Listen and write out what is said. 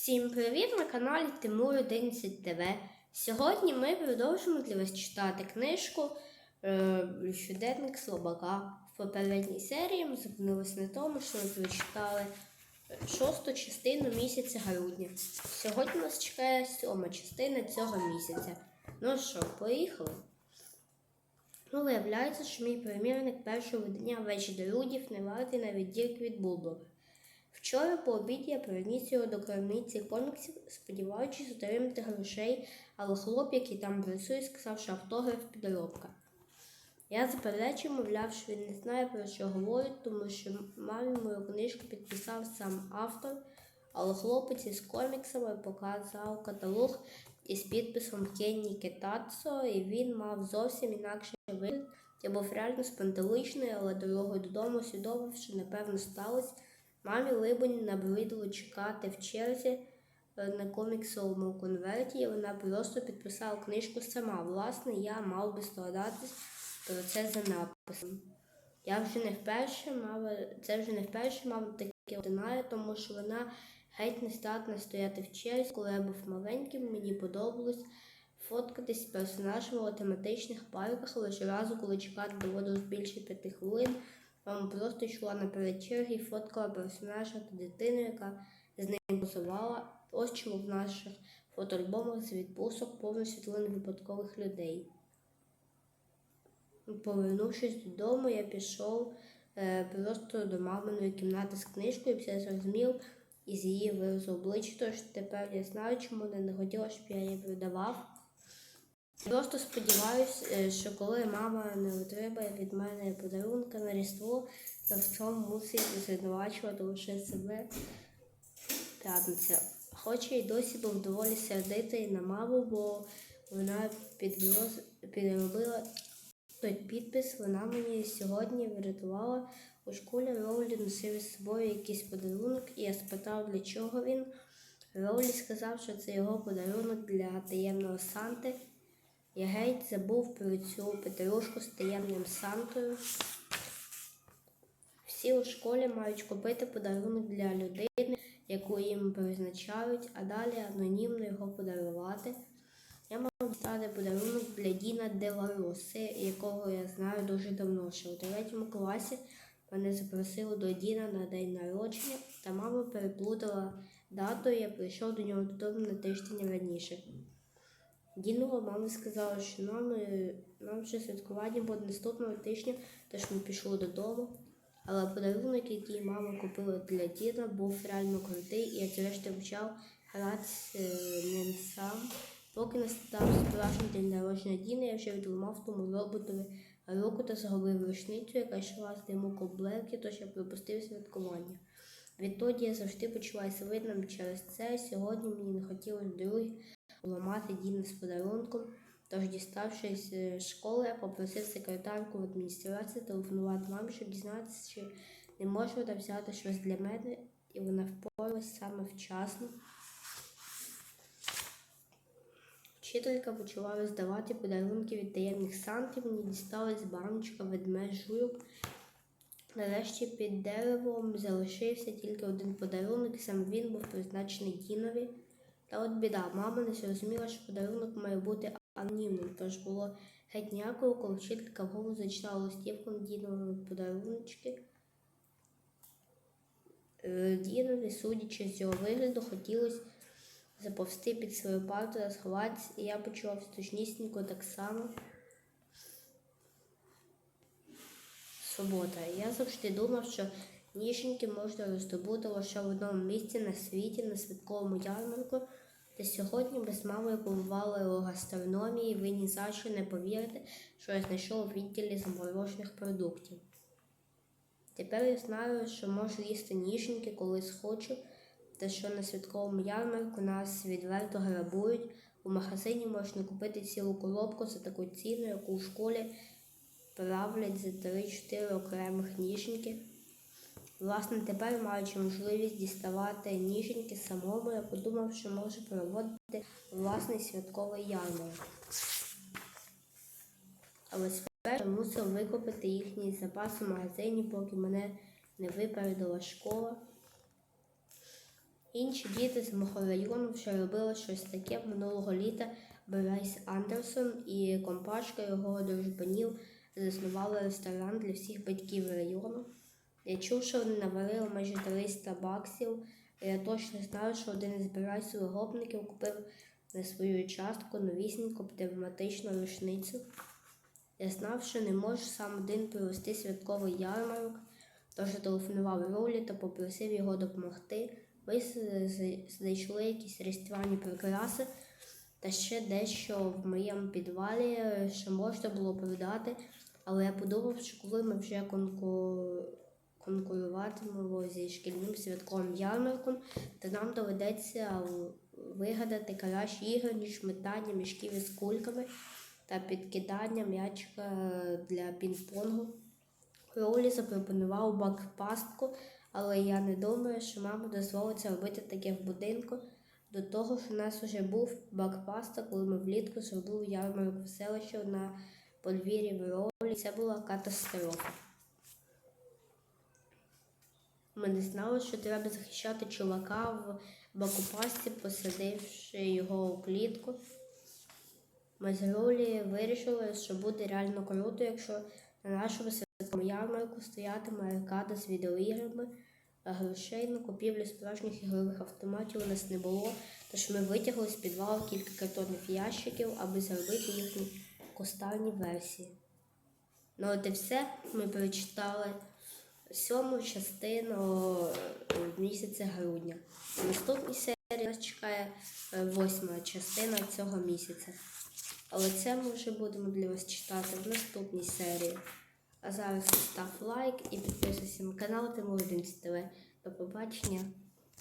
Всім привіт на каналі Тимур 11 ТВ. Сьогодні ми продовжимо для вас читати книжку е, Щоденник Слабака. В попередній серії ми зупинилися на тому, що ми прочитали шосту частину місяця грудня. Сьогодні нас чекає сьома частина цього місяця. Ну що, поїхали? Ну, виявляється, що мій примірник першого видання вечі друдів не вартий навіть дірк від Булбок. Вчора по обіді я переніс його до крамниці коміксів, сподіваючись отримати грошей, але хлоп, який там працює, сказав, що автограф підробка. Я заперечив, мовляв, що він не знає, про що говорить, тому що мамі мою книжку підписав сам автор, але хлопець із коміксами показав каталог із підписом Кенні Кетацо, і він мав зовсім інакший вигляд. Я був реально спантеличний, але дорогою додому усвідомив, що напевно сталося. Мамі Либоні набридло чекати в черзі е, на коміксовому конверті, і вона просто підписала книжку сама. Власне, я мав би здогадатись про це за написом. Я вже не вперше мав, це вже не вперше мав таке одинає, тому що вона геть не здатна стояти в черзі. Коли я був маленьким, мені подобалось фоткатись з персонажами у тематичних парках, але щоразу, коли чекати доводилось більше п'яти хвилин. Мама просто йшла наперед черги і фоткала персонажа та дитину, яка з ним позувала. Ось чому в наших фотоальбомах з відпусок повно світлин випадкових людей. Повернувшись додому, я пішов е, просто до маминої кімнати з книжкою, все зрозумів із її виразу обличчя, тож тепер я знаю, чому вона не хотіла, щоб я її продавав. Просто сподіваюся, що коли мама не отримає від мене подарунка на Різдво, то в цьому мусить звинувачувати лише себе п'ятниця. Хоча й досі був доволі сердитий на маму, бо вона підробила той підпис, вона мені сьогодні врятувала. У школі Роулі носив із собою якийсь подарунок, і я спитав, для чого він. Роулі сказав, що це його подарунок для таємного Санти. Я геть забув про цю петрушку з таємним Сантою. Всі у школі мають купити подарунок для людини, яку їм призначають, а далі анонімно його подарувати. Я мав стати подарунок для Діна Делароси, якого я знаю дуже давно. Ще у третьому класі мене запросили до Діна на день народження, та мама переплутала дату, і я прийшов до нього додому на тиждень раніше. Дінова мама сказала, що нам, е, нам вже святкування буде наступного тижня, тож ми пішли додому. Але подарунок, який мама купила для Діна, був реально крутий, і я зрештою почав гратися е, ним сам. Поки не став справжній день народження Діна, я вже відламав тому роботові руку та загубив рушницю, яка йшла з диму комплекті, тож я пропустив святкування. Відтоді я завжди почуваюся видним через це. Сьогодні мені не хотілося вдруге ламати Діна з подарунком. Тож, діставшись з школи, я попросив секретарку в адміністрації телефонувати мамі, щоб дізнатися, чи не може вона взяти щось для мене, і вона впоралась саме вчасно. Вчителька почала роздавати подарунки від таємних сантів, мені дісталась баночка ведмедь жуйок. Нарешті під деревом залишився тільки один подарунок, і саме він був призначений Дінові. Та от біда, мама не зрозуміла, що подарунок має бути анонімним, тож було геть ніякого, коли вчителька вголос зачитала листівку на Дінові подаруночки. Е, Дінові, судячи з його вигляду, хотілося заповзти під свою парту та сховатися, і я почувався точнісінько так само. Субота. Я завжди думав, що ніженьки можна роздобути лише в одному місці на світі, на святковому ярмарку. Та сьогодні ми з мамою побували у гастрономії, ви ні за що не повірите, що я знайшов відділі заморожених продуктів. Тепер я знаю, що можу їсти ніженьки, коли схочу, та що на святковому ярмарку нас відверто грабують. У магазині можна купити цілу коробку за таку ціну, яку в школі правлять за 3-4 окремих ніженьки. Власне, тепер, маючи можливість діставати ніженьки самому, я подумав, що можу проводити власний святковий ярмарок. Але спершу мусив викупити їхній запас у магазині, поки мене не випередила школа. Інші діти з мого району вже робили щось таке минулого літа. Берейс Андерсон і компашка його дружбанів заснували ресторан для всіх батьків району. Я чув, що вони наварили майже 300 баксів. Я точно знаю, що один із Берайсових гопників купив на свою частку новісіньку пневматичну рушницю. Я знав, що не можу сам один провести святковий ярмарок, тож зателефонував Ролі та попросив його допомогти. Ви знайшли якісь різдвяні прикраси та ще дещо в моєму підвалі, що можна було продати. Але я подумав, що коли ми вже конку... конкуруватимемо зі шкільним святковим ярмарком, то нам доведеться вигадати кращі ігри, ніж метання мішків із кульками та підкидання м'ячика для пінг-понгу. Роулі запропонував бак-пастку, але я не думаю, що мама дозволить робити таке в будинку. До того ж, у нас вже був бак-паста, коли ми влітку зробили ярмарок в селищі на подвір'ї в Роулі. Це була катастрофа. Ми не знали, що треба захищати чувака в бакупасті, посадивши його у клітку. Ми з Рулі вирішили, що буде реально круто, якщо на нашому святковому ярмарку стоятиме аркада з відеоіграми, а грошей на купівлю справжніх ігрових автоматів у нас не було, тож ми витягли з підвалу кілька картонних ящиків, аби зробити їхні кустарні версії. Ну от і все. Ми прочитали сьому частину е, місяця грудня. Наступна серія нас чекає е, восьма частина цього місяця. Але це ми вже будемо для вас читати в наступній серії. А зараз став лайк і підписуйся на канал Тимур 11 ТВ. До побачення.